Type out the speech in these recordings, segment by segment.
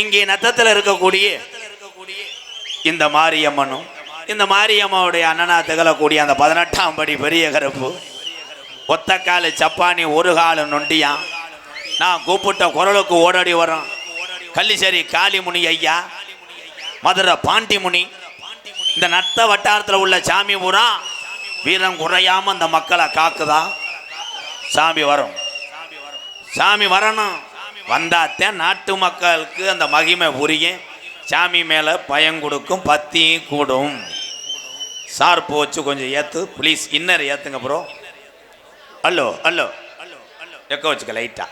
இங்கே நத்தத்தில் இருக்கக்கூடிய இந்த மாரியம்மனும் இந்த மாரியம்மாவுடைய அண்ணனா திகழக்கூடிய அந்த பதினெட்டாம் படி பெரிய கருப்பு. ஒத்த சப்பானி ஒரு காலு நொண்டியான் நான் கூப்பிட்ட குரலுக்கு ஓடடி வரோம் கள்ளிசேரி காளிமுனி ஐயா மதுரை பாண்டிமுனி. இந்த நத்த வட்டாரத்தில் உள்ள சாமி பூரா வீரம் குறையாம அந்த மக்களை காக்குதா? சாமி வரும். சாமி வரணும். வந்தாத்தான் நாட்டு மக்களுக்கு அந்த மகிமை புரியும். சாமி மேலே பயம் கொடுக்கும் பத்தியும் கூடும். சார்பு வச்சு கொஞ்சம் ஏற்று ப்ளீஸ் இன்னர் ஏற்றுங்க ப்ரோ ஹலோ ஹலோ எக்க வச்சுக்க லைட்டா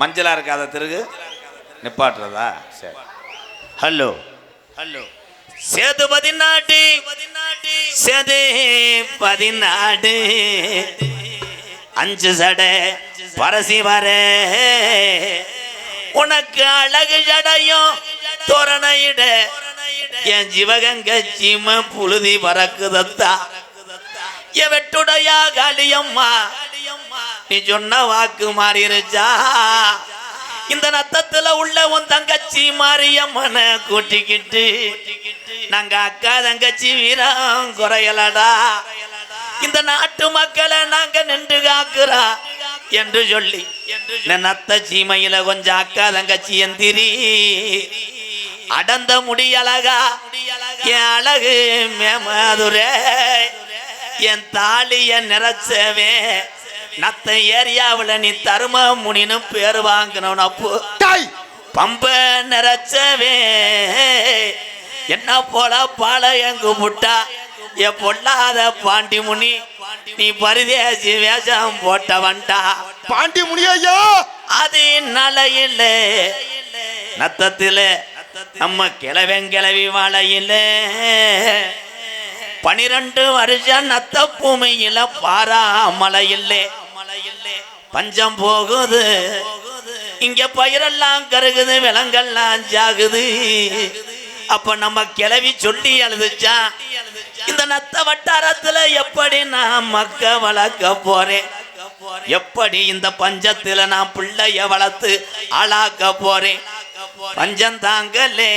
மஞ்சளாக இருக்காத திருகு. நிப்பாட்டுறதா? சரி. ஹலோ ஹலோ சேது பதினாட்டு சேது பதினாட்டு அஞ்சு சடை. பரசிவரே உனக்கு அழகு ஜடையும் தோரணையிட என் சிவகங்க சீம புழுதி பறக்குதத்தா. என் வெட்டுடையா காளியம்மா. நீ சொன்ன வாக்கு மாறிருச்சா? இந்த நத்தத்துல உள்ள உன் தங்கச்சி மாரியம்மனை கூட்டிக்கிட்டு நாங்க அக்கா தங்கச்சி வீரம் குறையலடா. இந்த நாட்டு மக்களை நாங்க நின்று காக்குறா என்று சொல்லி நத்த சீமையில கொஞ்சம் அக்கா தங்கச்சி எந்திரி. அடந்த முடியழகா என் அழகு மேமதுரே. என் தாலிய நிறைச்சவே நத்த ஏரியாவுல நீ தரும முனின்னு பேர் வாங்கினவன் அப்போ. பம்ப நிறைச்சவே. என்ன போல பாளையங்கு முட்டா என் பொல்லாத பாண்டி முனி நீ பரிதேசி வேஷம் போட்டவன்டா. பாண்டி முனியா அது நலையில. நத்தத்தில. நம்ம கிழவெங்கிழவி வாழையில. பனிரெண்டு வருஷம் நத்த பூமியில பாராமலையில்ல பஞ்சம் போகுது. இங்க பயிரெல்லாம் கருகுது விலங்கெல்லாம் ஜாகுது. அப்ப நம்ம கிளவி சொல்லி எழுதுச்சா இந்த நத்த வட்டாரத்துல எப்படி நான் மக்க வளர்க்க போறேன்? எப்படி இந்த பஞ்சத்துல நான் பிள்ளைய வளர்த்து ஆளாக்க போறேன்? பஞ்சம் தாங்கலே.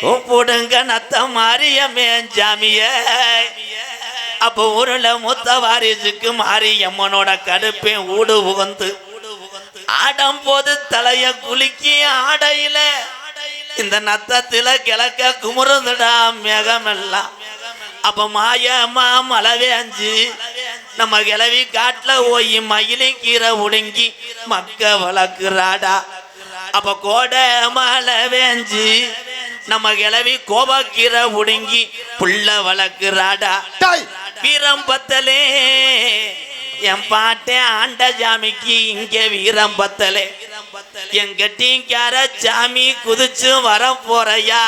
கூப்பிடுங்க நத்த மாரியமே ஜாமிய. அப்ப ஊருல முத்த வாரிசுக்கு மாரியம்மனோட கடுப்பே ஊடு புகுந்து ஆடம் போது தலைய குலுக்கி ஆடையில இந்த நத்தத்தில கிழக்க குமுறுந்துடா மேகமெல்லாம் அப்ப மாயமா மழை வேஞ்சு நம்ம கிளவி காட்டுல போய் மயிலி கீரை உடுங்கி மக்க வளர்க்குறாடா. அப்ப கோடை மழை வேஞ்சு நம்ம கிளவி கோபக்கீரை உடுங்கி புள்ள வளர்க்குறாடா. வீரம் பத்தலே என் பாட்டேன் ஆண்ட ஜாமிக்கு இங்க வீரம் பத்தலே. என் கட்டிக்கார சாமி குதிச்சு வர போறையா?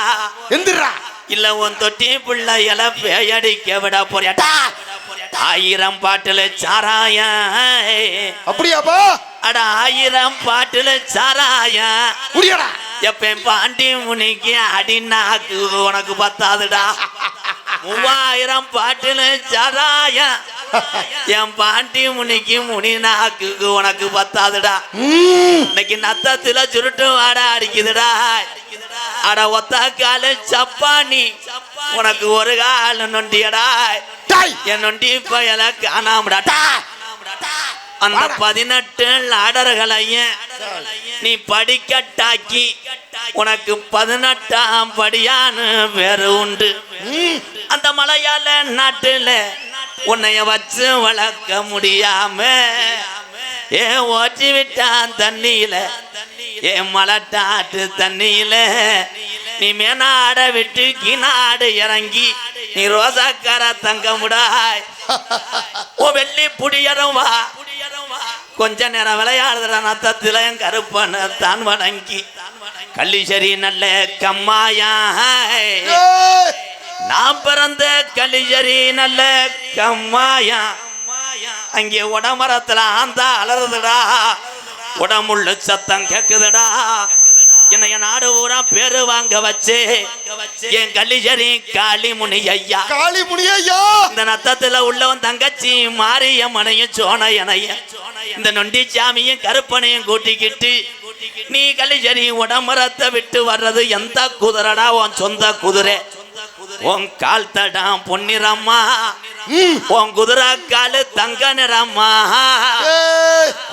எந்திரா. இல்ல உன் தொட்டி புள்ள இல பேயடிக்க விட போறியாடா ஆயிரம் பாட்டுல சாராயா. அப்படியாப்பா? அட ஆயிரம் பாட்டுல சாராயா. முடியடா. எப்ப பாண்டி முனிக்கு அடிநாக்கு உனக்கு பத்தாதுடா. மூவாயிரம் பாட்டுல சாராயா. என் பாண்டி முனிக்கு முனி நாக்குக்கு உனக்கு பத்தாதுடா. இன்னைக்கு நத்தத்துல சுருட்டு வாட அடிக்குதுடா. அட ஒத்த கால சப்பானி. உனக்கு ஒரு கால நொண்டியடா. டாய். என் நொண்டி பயல காணாமடாடா அந்த பதினெட்டு லாடர்களையும் நீ படிக்கட்டாக்கி உனக்கு பதினெட்டாம் படியான்னு வேறு உண்டு. அந்த மலையாள நாட்டுல உன்னைய வச்சு வளர்க்க முடியாம ஏன் ஓட்டி விட்டான் தண்ணியில ஏன் மலட்டாட்டு தண்ணியில. நீ மேனாட விட்டு கிநாடு இறங்கி நீ ரோசாக்கார தங்க முடாய் ஓ வெள்ளி புடியரும் வா. கொஞ்ச நேரம் விளையாடுற நத்தத்தில என் கருப்பன தான் வணங்கி. கள்ளிசரி நல்ல கம்மாயா நான் பிறந்த கலிஜரி நல்ல கம்மாயா. அங்கே உடமரத்துல ஆந்தா அலறுதுடா. உடம்புள்ள சத்தம் கேக்குதுடா. என்னைய நாடு ஊரா பேரு வாங்க வச்சு. என் கள்ளிச்சேரி காளிமுனி ஐயா. காளி முனியா இந்த நத்தத்துல உள்ளவன் தங்கச்சி மாரியம்மனையும் சோனையனையும். இந்த நொண்டி சாமியும் கருப்பனையும் கூட்டிக்கிட்டு நீ கள்ளிச்சேரி உடம்பரத்தை விட்டு வர்றது எந்த குதிரடா உன் சொந்த குதிரை? உன் கால் தடாம் பொன்னிறம்மா. உன் குதிரை காலு தங்க நிறம்மா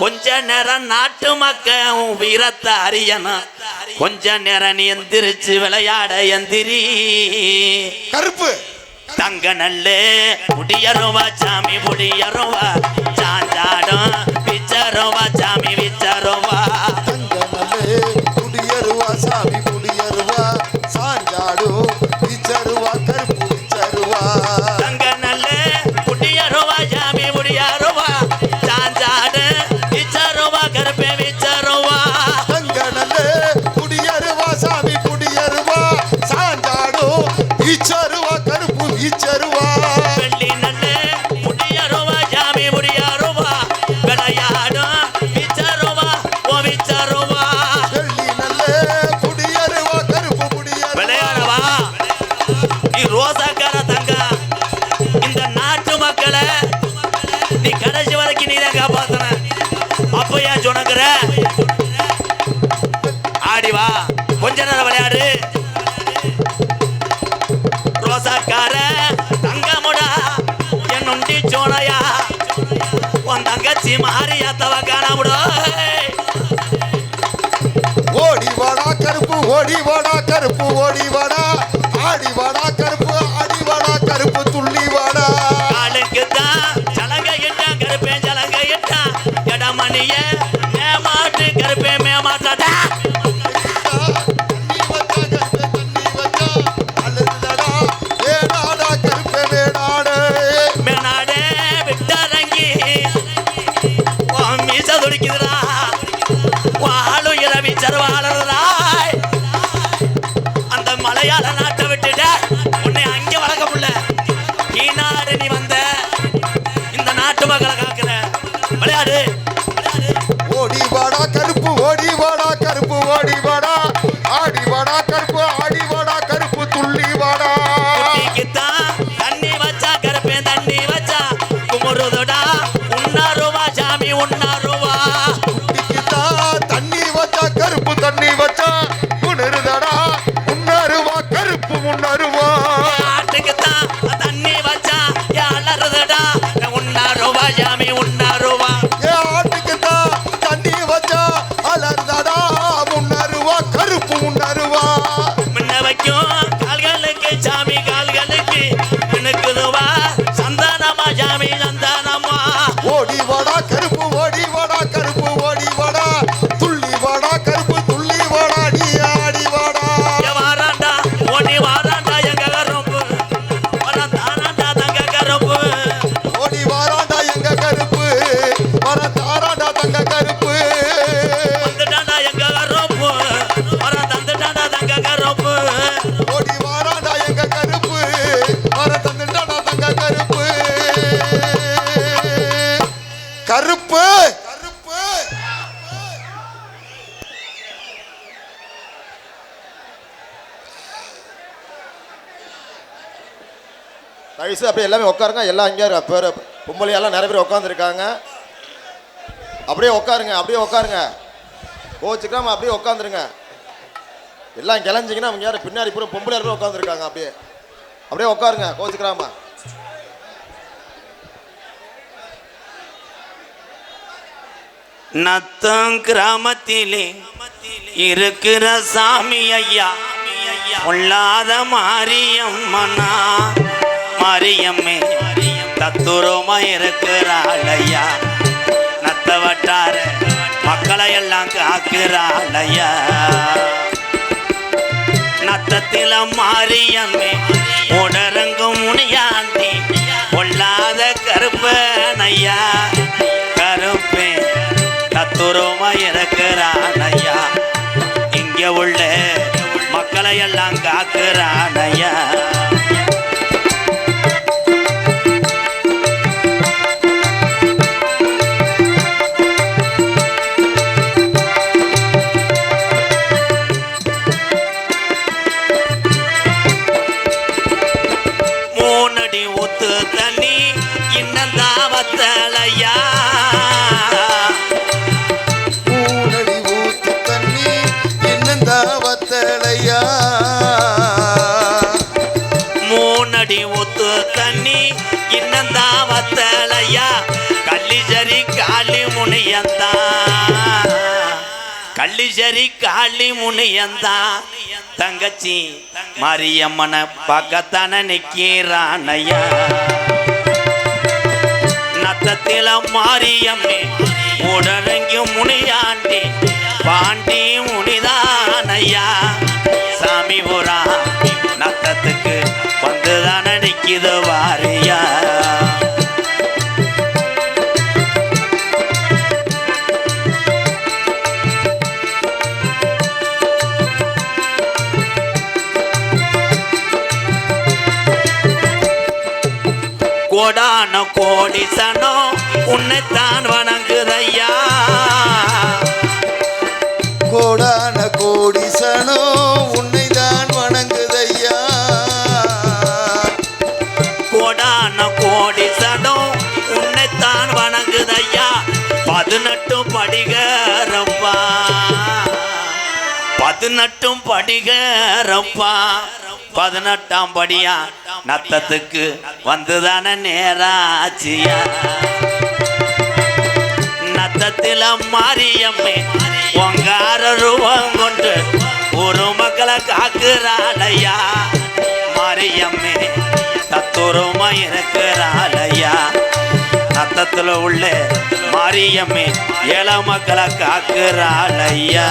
கொஞ்ச நேரம் நாட்டு மக்க உன் வீரத்தை அறியணும். கொஞ்ச நேரம் நீ எந்திரிச்சு விளையாட எந்திரி. கருப்பு. தங்க நல்லே முடியருவா சாமி முடியருவா சாஞ்சாடும் பிச்சருவா சாமி விச்சருவா கொஞ்ச நேரம் விளையாடு. ரோசாக்கார தங்கமுடா என் உண்டி சோனையா உன் தங்கச்சி மாறியா தவ காணாமுடோ? ஓடி வாடா கருப்பு ஓடி வாடா கருப்பு ஓடி வாடா. ஆடி வாடா அந்த மலையாள நாட்டை தயவுசெய்து அப்படியே எல்லாமே உட்காருங்க. எல்லாம் இங்கே பேர் பொம்பளையெல்லாம் நிறைய பேர் உட்காந்துருக்காங்க அப்படியே உட்காருங்க அப்படியே உட்காருங்க. கோச்சுக்காம அப்படியே உட்காந்துருங்க எல்லாம் கிளஞ்சிங்கன்னா அவங்க யாரும் பின்னாடி பூரா பொம்பளை பேர் உட்காந்துருக்காங்க அப்படியே. அப்படியே உட்காருங்க கோச்சுக்கிறாம நத்தம் கிராமத்திலே இருக்கிற சாமி ஐயா பொல்லாத மாரியம்மனா. மாரியம்மே தத்துரமா இருக்கிறாள் ஐயா நத்த வட்டார மக்களை எல்லாம் காக்கிறாள் ஐயா நத்தத்தில மாரியம்மே உடரங்கும் முனியாண்டி கொள்ளாத கருப்பனையா. கருப்பே தத்துரமா இருக்கிறான் ஐயா இங்க உள்ள மக்களை எல்லாம் காக்குறான் ஐயா ஐயா கள்ளிசரி காளி முனியந்தா. கள்ளிசரி காளி முனியந்தா. தங்கச்சி மாரியம்மனை பக்கத்தான நிக்கிறானையா நத்தத்தில மாரியம்மே உடனங்கி முனியாண்டி பாண்டி முனிதானையா சாமி புறா நத்தத்துக்கு வந்துதான நிற்கிது வாரியா. கோடான கோடி சனம் உன்னைத்தான் வணங்குதையா? கோடான கோடி சனோ உன்னைதான் வணங்குதையா? கோடான கோடி சனம் உன்னைத்தான் வணங்குதையா? பதினெட்டும் படிகரப்பா பதினெட்டும் படிகரப்பா பதினெட்டாம் படியா? நத்தத்துக்கு வந்துதான நேராச்சியா? நத்தத்தில மாரியம்மே பொங்கார ரூபம் கொண்டு ஒரு மக்களை காக்குறாளையா? மாரியம்மே தத்துரமா இருக்கிறாளையா? நத்தத்துல உள்ள மாரியம்மே ஏழை மக்களை காக்குறாளையா?